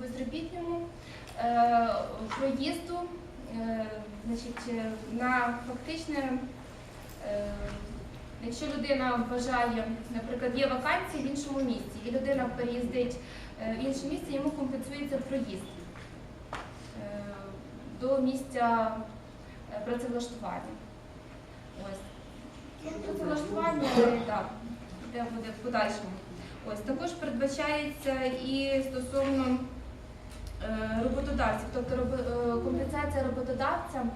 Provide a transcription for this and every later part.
безробітному е, проїзду е, значить, е, на фактичне, якщо людина вважає, наприклад, є вакансії в іншому місці, і людина переїздить в інше місце, йому компенсується проїзд до місця працевлаштування. Ось. Працевлаштування, так, де буде в подальшому. Ось також передбачається і стосовно е, роботодавців, тобто е, компенсація роботодавцям,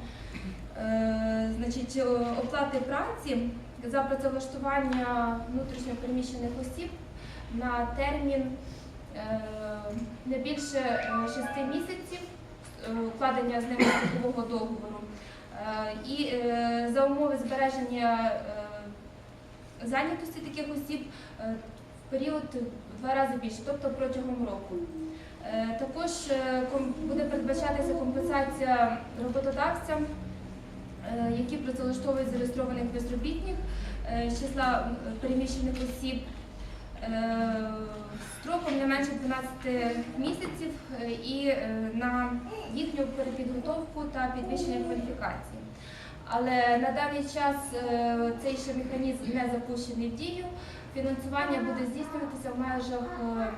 е, значить, оплати праці за працевлаштування внутрішньо переміщених осіб на термін не більше е, шести місяців укладення з ними страхового договору. І за умови збереження зайнятості таких осіб період в два рази більше, тобто протягом року. Е, Також е, буде передбачатися компенсація роботодавцям, е, які працевлаштовують зареєстрованих безробітних з числа переміщених осіб строком не менше 12 місяців і на їхню перепідготовку та підвищення кваліфікації. Але на даний час цей ще механізм не запущений в дію. Фінансування буде здійснюватися в межах е,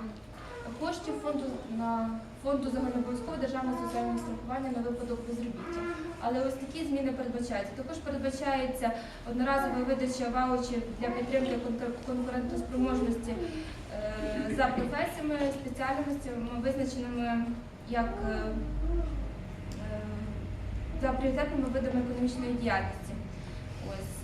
коштів фонду на фонду загальнообов'язкового державного соціального страхування на випадок безробіття. Але ось такі зміни передбачаються. Також передбачається одноразова видача ваучів для підтримки конкурентоспроможності е, за професіями, спеціальностями, визначеними як е, за пріоритетними видами економічної діяльності. Ось